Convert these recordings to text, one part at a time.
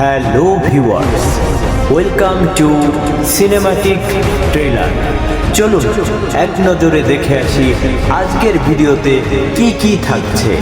Hello viewers welcome to cinematic trailer চলুন, এক নজরে দেখে আসি আজকের ভিডিওতে কি কি থাকছে।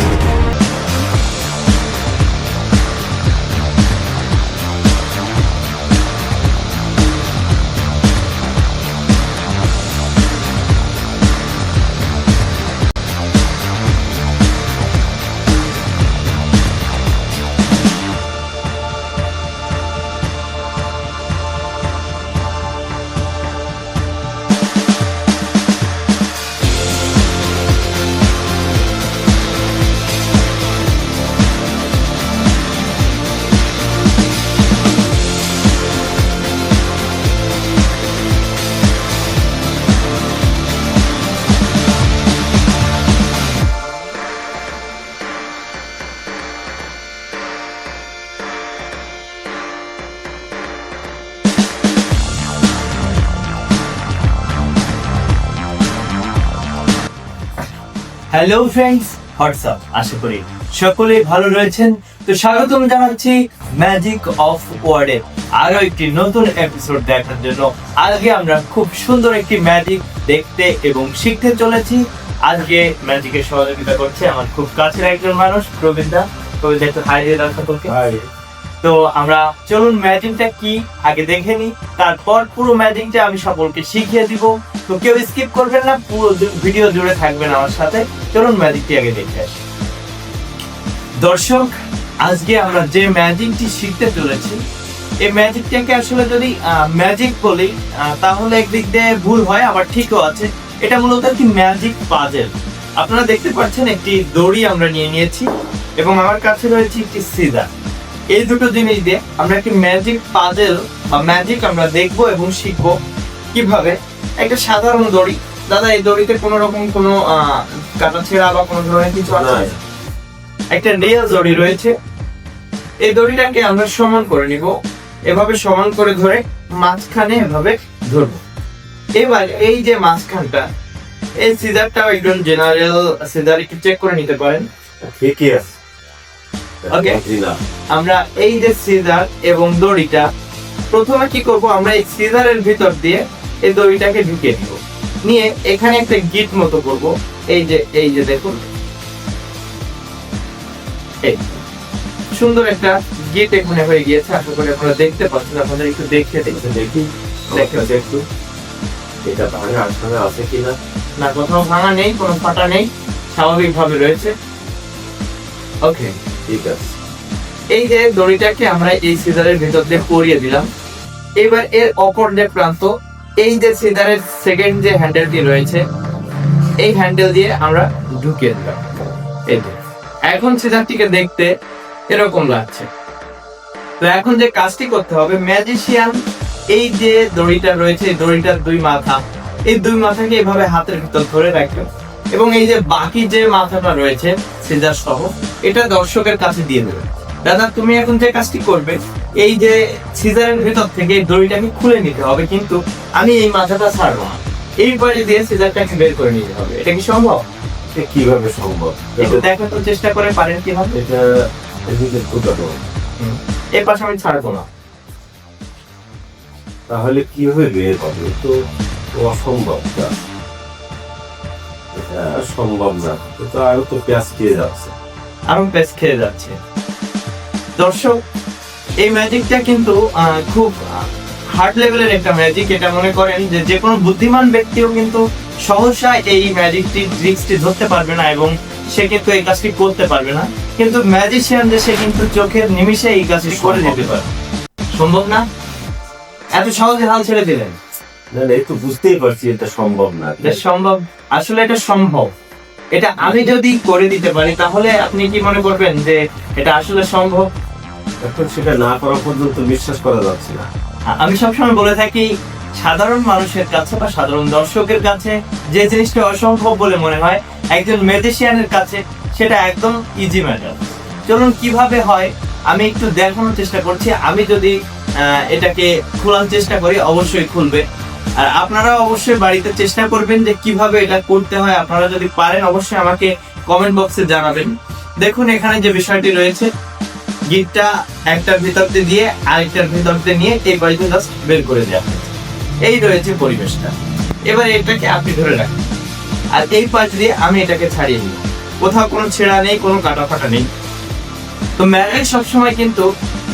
হ্যালো ফ্রেন্ডস হোয়াটসঅ্যাপ আশা করি সকলেই ভালো রয়েছেন। তো স্বাগতম জানাচ্ছি ম্যাজিক অফ ওয়ার্ডে আরও একটি নতুন এপিসোড দেখার জন্য। আজকে আমরা খুব সুন্দর একটি ম্যাজিক দেখতে এবং শিখতে চলেছি। আজকে ম্যাজিকের সহযোগিতা করছে আমার খুব কাছের একজন মানুষ প্রবীণদা প্রবীণদা একটু হাই দিয়ে দাও সকলকে। তো আমরা চলুন ম্যাজিকটা কি আগে দেখে নিই। তারপর পুরো ম্যাজিকটা আমি সকলকে শিখিয়ে দিব। তো কেউ স্কিপ করবেন না, পুরো ভিডিও জুড়ে থাকবেন আমার সাথে। চলুন ম্যাজিকটি আগে দেখে আসি। দর্শক, আজকে আমরা যে ম্যাজিকটি শিখতে চলেছি, এই ম্যাজিকটাকে আসলে যদি ম্যাজিক বলি তাহলে একদিক দিয়ে ভুল হয়, আবার ঠিকও আছে। এটা মূলত একটি ম্যাজিক পাজেল। আপনারা দেখতে পাচ্ছেন, একটি দড়ি আমরা নিয়ে নিয়েছি, এবং আমার কাছে রয়েছে একটি সিজার এই দুটো জিনিস দিয়ে আমরা একটি ম্যাজিক পাজেল বা ম্যাজিক আমরা দেখব এবং শিখব কীভাবে? একটা সাধারণ দড়ি। দাদা এই দড়িতে কোনো রকম কোনো কাটা ছেঁড়া বা কোনো ধরনের কিছু আছে? একটা রিয়েল দড়ি রয়েছে। এই দড়িটাকে আমরা সমান করে নিব। এভাবে সমান করে ধরে মাঝখানে এভাবে ধরবো। এবার এই যে মাঝখানটা এই সিজারটাও একজন জেনারেল সিজার একটু চেক করে নিতে পারেন। ঠিকই আছে। না আমরা এই যে সিজার এবং দড়িটা প্রথমে কি করব আমরা এই সিজারের ভিতর দিয়ে এই দড়িটাকে ঢুকিয়ে দিব নিয়ে এখানে একটা গিট মতো করব। এই যে এই যে দেখুন। এই। সুন্দর একটা গিট এখানে হয়ে গিয়েছে। আশা করি আপনারা দেখতে পাচ্ছেন। আপনাদের একটু দেখে দেখতে দেখি। দেখে দেখি একটু এটা ভাঙা আসলে আছে কিনা? না কোথাও ভাঙা নেই কোনো ফাটা নেই। স্বাভাবিকভাবে রয়েছে। ওকে এই যে দড়িটাকে আমরা এই সিজারের ভিতর দিয়ে পরিয়ে দিলাম। এবার এর অপর যে প্রান্ত, এই যে সিজারের সেকেন্ড যে হ্যান্ডেলটি রয়েছে, এই হ্যান্ডেল দিয়ে আমরা ঢুকিয়ে দিলাম। এই যে। এখন সিজারটিকে দেখতে এরকম লাগছে। তো এখন যে কাজটি করতে হবে ম্যাজিশিয়ান এই যে দড়িটা রয়েছে দড়িটার দুই মাথা, এই দুই মাথাকে এভাবে হাতের ভিতর ধরে রাখবে এবং এই যে বাকি যে মাথাটা রয়েছে সিজার সহ এটা দর্শকের কাছে দিয়ে দেবে। দাদা তুমি এখন যে কাজটি করবে এই যে সিজারের ভিতর থেকে দড়িটাকে খুলে নিতে হবে কিন্তু আমি এই মাথাটা ছাড়বো না। এই পাশে দিয়ে সিজারটাকে বের করে নিতে হবে। এটা কি সম্ভব? এটা কীভাবে সম্ভব? একটু দেখার তো চেষ্টা করে পারেন কীভাবে? এটা এই পাশে আমি ছাড়বো না। তাহলে কীভাবে বের হবে? তো অসম্ভব সম্ভব না। এটা আরও তো পেঁয়াজ খেয়ে যাচ্ছে। আরও পেস খেয়ে যাচ্ছে। দর্শক এই ম্যাজিকটা কিন্তু খুব হার্ড লেভেলের একটা ম্যাজিক। এটা মনে করেন যে যে কোনো বুদ্ধিমান ব্যক্তিও কিন্তু সহসা এই ম্যাজিকটি ট্রিক্সটি ধরতে পারবে না এবং সে কিন্তু এই কাজটি করতে পারবে না। কিন্তু ম্যাজিশিয়ান যে সে কিন্তু চোখের নিমিষে এই কাজটি করে দিতে পারে সম্ভব না? এত সহজে হাল ছেড়ে দিলেন। না না তো বুঝতেই পারছি এটা সম্ভব না। এটা সম্ভব? আসলে এটা সম্ভব। এটা আমি যদি করে দিতে পারি তাহলে আপনি কি মনে করবেন যে এটা আসলে সম্ভব? এখন সেটা না করা পর্যন্ত বিশ্বাস করা যাচ্ছে না। আমি সবসময় বলে থাকি সাধারণ মানুষের কাছে বা সাধারণ দর্শকের কাছে যে জিনিসটা অসম্ভব বলে মনে হয় একজন ম্যাজিশিয়ানের কাছে সেটা একদম ইজি ম্যাটার চলুন কীভাবে হয়? আমি একটু দেখানোর চেষ্টা করছি। আমি যদি এটাকে খোলার চেষ্টা করি অবশ্যই খুলবে। আর আপনারা অবশ্যই বাড়িতে চেষ্টা করবেন যে কীভাবে এটা করতে হয়। আপনারা যদি পারেন, অবশ্যই আমাকে কমেন্ট বক্সে জানাবেন। দেখুন, এখানে যে বিষয়টি রয়েছে, গিটটা একটার ভিতর দিয়ে আরেকটার ভিতর দিয়ে নিয়ে এই বাড়িতে জাস্ট বের করে দেওয়া। এই রয়েছে পরিবেশটা। এবার এটাকে আপনি ধরে রাখেন। আর এই পাশ দিয়ে আমি এটাকে ছাড়িয়ে নিই কোথাও কোনো ছেঁড়া নেই, কোনো কাটা ফাটা নেই। তো ম্যারেজ সবসময় কিন্তু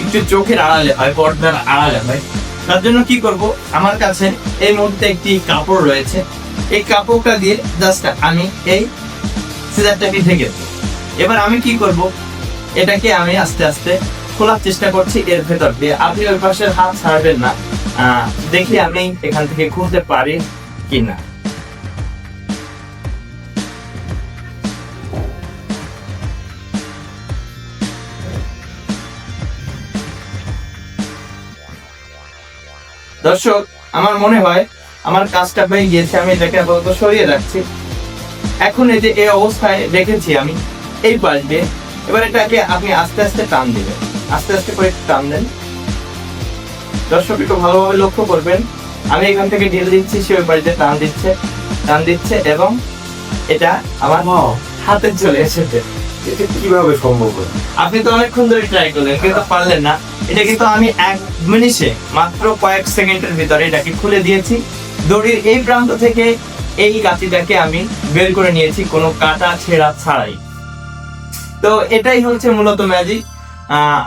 একটু চোখের আড়ালে হয়, পর্দার আড়ালে হয়। তার জন্য কি করব? আমার কাছে এই মুহূর্তে একটি কাপড় রয়েছে। এই কাপড়টা দিয়ে জাস্ট আমি এই সিজারটাকে ঢেকে এবার আমি কি করব? এটাকে আমি আস্তে আস্তে খোলার চেষ্টা করছি এর ভেতর দিয়ে। আপনি ওই পাশের হাত ছাড়বেন না। দেখি আমি এখান থেকে খুলতে পারি কি না দর্শক আমার মনে হয় আমার কাজটা হয়ে গিয়েছে আমি এটাকে আপাতত সরিয়ে রাখছি। এখন এই যে এই অবস্থায় রেখেছি আমি এই পাশ দিয়ে এবার এটাকে আপনি আস্তে আস্তে টান দিবেন। আস্তে আস্তে করে একটু টান দেন। দর্শক একটু ভালোভাবে লক্ষ্য করবেন। আমি এখান থেকে ঢিল দিচ্ছি সে ওই বাড়িতে টান দিচ্ছে টান দিচ্ছে এবং এটা আমার হাতে চলে এসেছে। কীভাবে সম্ভব আপনি তো অনেকক্ষণ ধরে ট্রাই করলেন, কিন্তু পারলেন না। এটা কিন্তু আমি এক মিনিটে মাত্র কয়েক সেকেন্ডের ভিতরে এটাকে খুলে দিয়েছি। দড়ির এই প্রান্ত থেকে এই আমি বের করে নিয়েছি, কোনো কাটা ছেঁড়া ছাড়াই। তো এটাই হচ্ছে মূলত ম্যাজিক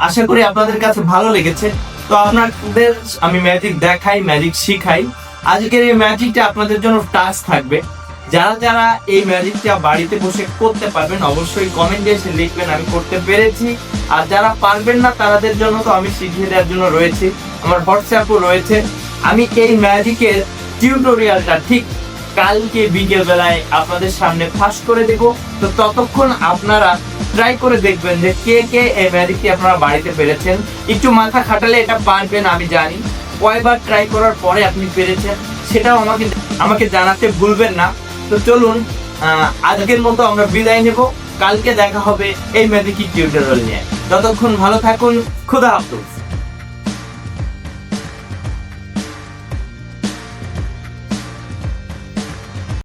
আশা করি আপনাদের কাছে ভালো লেগেছে। তো আপনাদের, আমি ম্যাজিক দেখাই ম্যাজিক শিখাই। আজকের এই ম্যাজিকটা আপনাদের জন্য টাচ থাকবে। যারা যারা এই ম্যাজিকটা বাড়িতে বসে করতে পারবেন, অবশ্যই কমেন্টে এসে লিখবেন, আমি করতে পেরেছি। আর যারা পারবেন না তাদের জন্য তো আমি শিখিয়ে দেওয়ার জন্য রয়েছি। আমার হোয়াটসঅ্যাপও রয়েছে। আমি এই ম্যাজিকের টিউটোরিয়ালটা ঠিক কালকে বিকেল বেলায় আপনাদের সামনে ফাঁস করে দেব। তো ততক্ষণ আপনারা ট্রাই করে দেখবেন যে কে কে এই ম্যাজিকটি আপনারা বাড়িতে পেরেছেন। একটু মাথা খাটালে এটা পারবেন, আমি জানি। কয়বার ট্রাই করার পরে আপনি পেরেছেন, সেটাও আমাকে আমাকে জানাতে ভুলবেন না। তো চলুন আজকের মতো আমরা বিদায় নেব। কালকে দেখা হবে এই ম্যাজিক টিউটোরিয়াল নিয়ে। ততক্ষণ ভালো থাকুন। খুদা হাফিজ।